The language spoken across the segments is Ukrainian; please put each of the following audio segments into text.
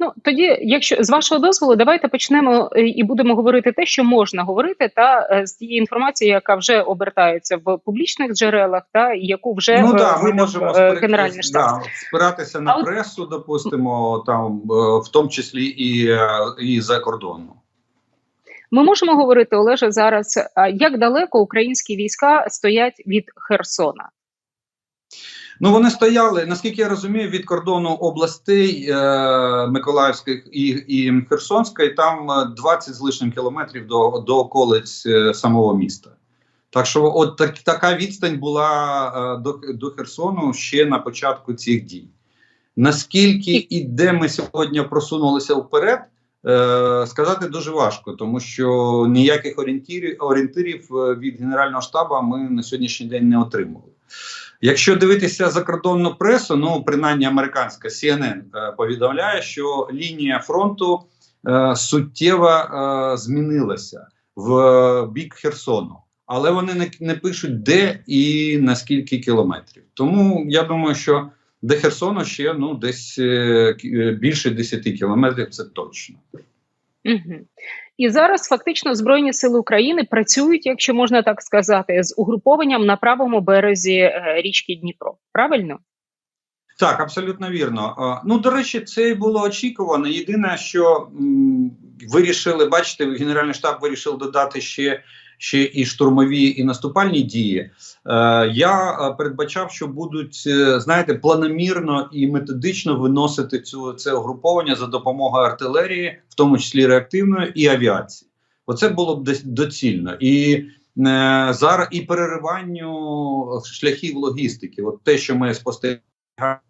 Ну тоді, якщо з вашого дозволу, давайте почнемо е, і будемо говорити те, що можна говорити, та е, з тієї інформації, яка вже обертається в публічних джерелах, та яку вже ну е, да, ми можемо генеральний штаб. да, спиратися на А от- пресу, допустимо, там в тому числі і, і за кордону. Ми можемо говорити, Олеже, зараз як далеко українські війська стоять від Херсона. Ну вони стояли, наскільки я розумію, від кордону областей е, Миколаївських і, і Херсонської, там е, 20 з лишнім кілометрів до, до околиць е, самого міста. Так що, от так, така відстань була е, до, до Херсону ще на початку цих дій. Наскільки і де ми сьогодні просунулися вперед, е, сказати дуже важко, тому що ніяких орієнтирів, орієнтирів е, від Генерального штабу ми на сьогоднішній день не отримали. Якщо дивитися закордонну пресу, ну принаймні американська CNN е, повідомляє, що лінія фронту е, суттєво е, змінилася в бік Херсону, але вони не, не пишуть де і на скільки кілометрів. Тому я думаю, що до Херсону ще ну десь е, е, більше 10 кілометрів, це точно. Угу. І зараз фактично Збройні сили України працюють, якщо можна так сказати, з угрупованням на правому березі е, річки Дніпро. Правильно? Так, абсолютно вірно. Ну, до речі, це і було очікувано. Єдине, що вирішили, бачите, Генеральний штаб вирішив додати ще, ще і штурмові, і наступальні дії. Е, я е, передбачав, що будуть, е, знаєте, планомірно і методично виносити цю це угруповання за допомогою артилерії, в тому числі реактивної і авіації. Оце було б доцільно. І зараз і перериванню шляхів логістики. От те, що ми спостерігаємо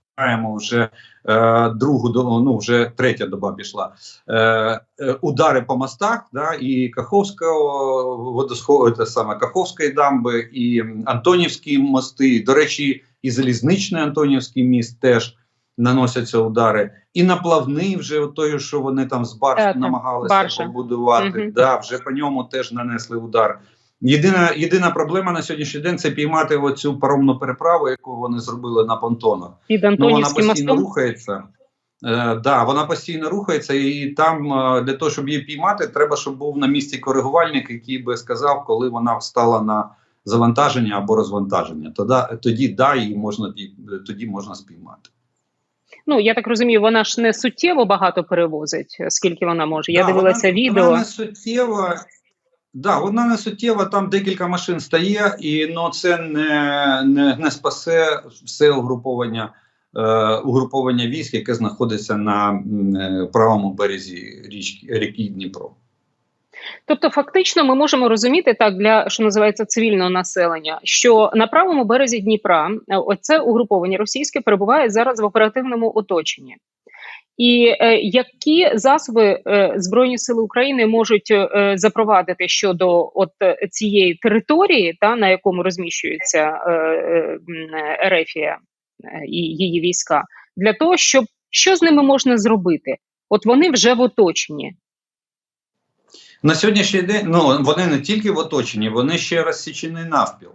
вже е, другу ну вже третя доба пішла. Е, е, удари по мостах, да, і Каховського водосхову, те саме Каховської дамби, і Антонівські мости. До речі, і залізничний Антонівський міст теж наносяться удари. І наплавний вже той, що вони там з барж так, намагалися баржа. побудувати. Мгм. Да, вже по ньому теж нанесли удар. Єдина, єдина проблема на сьогоднішній день це піймати оцю паромну переправу, яку вони зробили на понтонах. Під Ну, вона постійно мостом. рухається. Е, да, вона постійно рухається, і там е, для того, щоб її піймати, треба, щоб був на місці коригувальник, який би сказав, коли вона встала на завантаження або розвантаження. Тоді, тоді да, її можна тоді можна спіймати. Ну я так розумію, вона ж не суттєво багато перевозить, скільки вона може. Я Да, дивилася вона, відео. Вона не суттєва. Да, вона не суттєва, там декілька машин стає, і ну, це не, не, не спасе все угруповання, е, угруповання військ, яке знаходиться на е, правому березі річки ріки Дніпро. Тобто, фактично, ми можемо розуміти так для що називається цивільного населення, що на правому березі Дніпра е, оце угруповання російське перебуває зараз в оперативному оточенні. І е, які засоби е, Збройні Сили України можуть е, запровадити щодо от цієї території, та на якому розміщується е, е, Ерефія е, і її війська, для того, щоб що з ними можна зробити? От вони вже в оточенні. На сьогоднішній день ну, вони не тільки в оточенні, вони ще розсічені навпіл.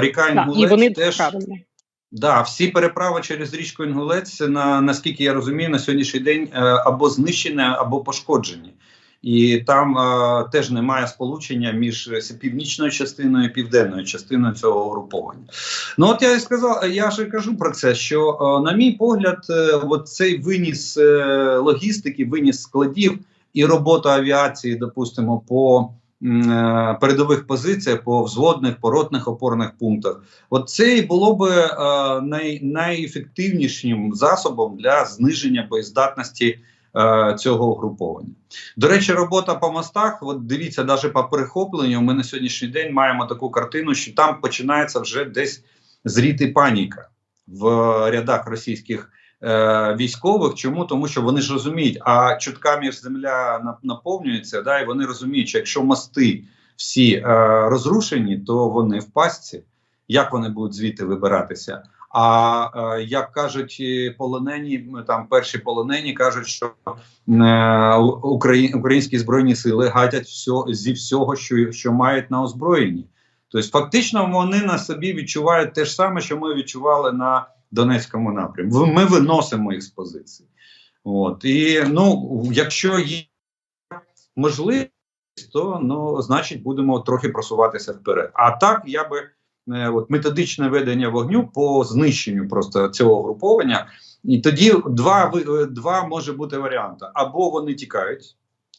Ріка Інгулець теж правильно. Да, всі переправи через річку Інгулець, на наскільки я розумію, на сьогоднішній день е, або знищені, або пошкоджені. І там е, теж немає сполучення між е, північною частиною і південною частиною цього угруповання. Ну от я і сказав, я ж кажу про це, що, е, на мій погляд, е, от цей виніс е, логістики, виніс складів і робота авіації, допустимо, по е, передових позиціях, по взводних, по ротних опорних пунктах. От це і було би е, най, найефективнішим засобом для зниження боєздатності е, цього угруповання. До речі, робота по мостах. От дивіться, навіть по перехопленню, ми на сьогоднішній день маємо таку картину, що там починається вже десь зріти паніка в рядах російських. Е, Військових, чому тому, що вони ж розуміють, а чутками земля наповнюється, да, і вони розуміють, що якщо мости всі е, розрушені, то вони в пастці як вони будуть звідти вибиратися. А е, як кажуть полонені, там перші полонені кажуть, що е, Украї, українські збройні сили гатять все, зі всього, що, що мають на озброєнні. Тобто, фактично, вони на собі відчувають те ж саме, що ми відчували на Донецькому напрямку. Ми виносимо їх з позиції. От і ну, якщо є можливість, то ну, значить будемо трохи просуватися вперед. А так я би е, от методичне ведення вогню по знищенню просто цього груповання. І тоді два два може бути варіанти: або вони тікають,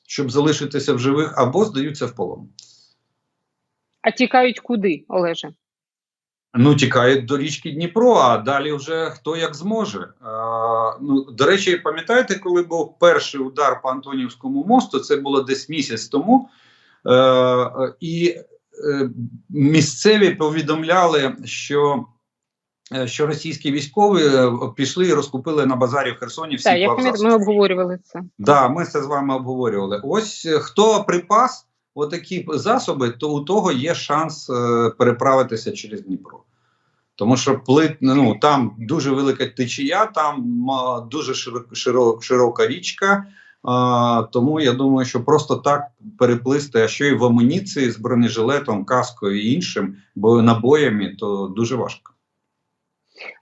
щоб залишитися в живих, або здаються в полон. А тікають куди, Олеже? Ну, тікають до річки Дніпро, а далі вже хто як зможе. А, ну, до речі, пам'ятаєте, коли був перший удар по Антонівському мосту, це було десь місяць тому. Е, е, і е, місцеві повідомляли, що, е, що російські військові е, пішли і розкупили на базарі в Херсоні всі Так, я плавзасоби. пам'ятаю, ми обговорювали це. Да, ми це з вами обговорювали. Ось е, хто припас отакі засоби, то у того є шанс е, переправитися через Дніпро. Тому що плит, ну там дуже велика течія, там а, дуже широка, широка, широка річка. А, тому я думаю, що просто так переплисти, а що і в амуніції з бронежилетом, каскою і іншим, бо набоями, то дуже важко.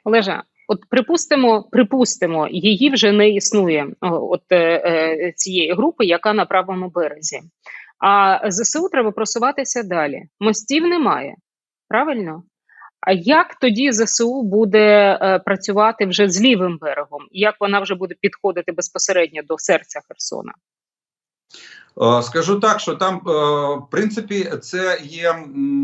Олежа, от припустимо, припустимо, її вже не існує. От е, е, цієї групи, яка на правому березі. А ЗСУ треба просуватися далі. Мостів немає, правильно? А як тоді ЗСУ буде е, працювати вже з лівим берегом? Як вона вже буде підходити безпосередньо до серця Херсона? Е, Скажу так, що там, е, в принципі, це є,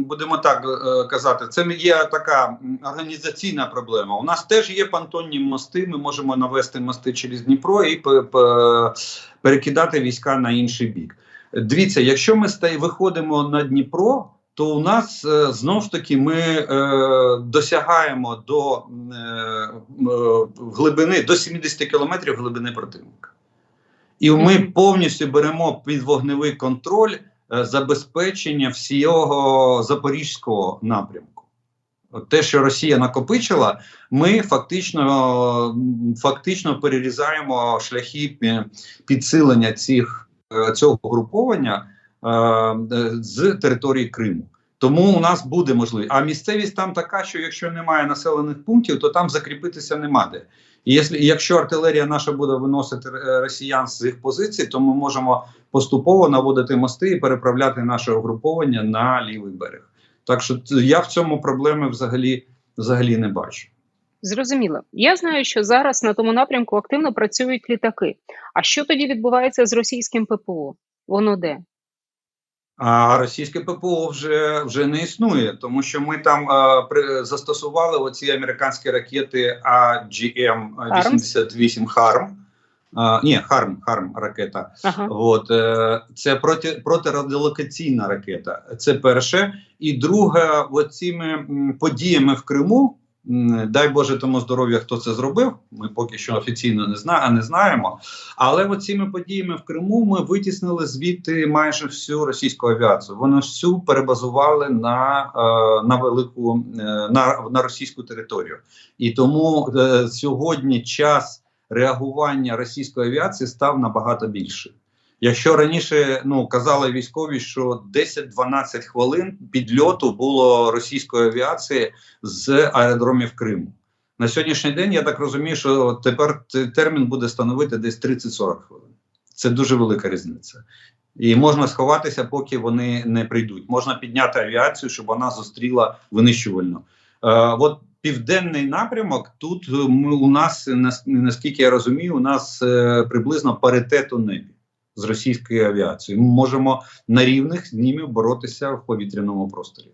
будемо так казати, це є така організаційна проблема. У нас теж є понтонні мости. Ми можемо навести мости через Дніпро і пе- пе- перекидати війська на інший бік. Дивіться, якщо ми виходимо на Дніпро, то у нас е, знов ж таки ми е, досягаємо до е, е, глибини до 70 кілометрів глибини противника. І ми повністю беремо під вогневий контроль е, забезпечення всього запорізького напрямку. Те, що Росія накопичила, ми фактично, фактично перерізаємо шляхи підсилення цих, е, цього груповання е, е, з території Криму. Тому у нас буде можливість. А місцевість там така, що якщо немає населених пунктів, то там закріпитися нема де. І якщо, артилерія наша буде виносити е, росіян з їх позицій, то ми можемо поступово наводити мости і переправляти наше угруповання на лівий берег. Так що я в цьому проблеми взагалі, взагалі не бачу. Зрозуміло. Я знаю, що зараз на тому напрямку активно працюють літаки. А що тоді відбувається з російським ППО? Воно де? А російське ППО вже вже не існує, тому що ми там е, при, застосували оці американські ракети AGM-88 Харм. А, ні, Харм, Харм ракета. Ага. От е, це проти протирадіолокаційна ракета. Це перше. І друге, оціми подіями в Криму. Дай Боже тому здоров'я, хто це зробив. Ми поки що офіційно не зна, не знаємо. Але оціми подіями в Криму ми витіснили звідти майже всю російську авіацію. Вони всю перебазували на, е, на велику е, на, на російську територію. І тому е, сьогодні час реагування російської авіації став набагато більший. Якщо раніше ну казали військові, що 10-12 хвилин підльоту було російської авіації з аеродромів Криму. На сьогоднішній день я так розумію, що тепер термін буде становити десь 30-40 хвилин. Це дуже велика різниця. І можна сховатися, поки вони не прийдуть. Можна підняти авіацію, щоб вона зустріла винищувально. Е, от південний напрямок тут е, ми, у нас, нас- наскільки я розумію, у нас е, приблизно паритет у небі з російської авіації. Ми можемо на рівних з ними боротися в повітряному просторі.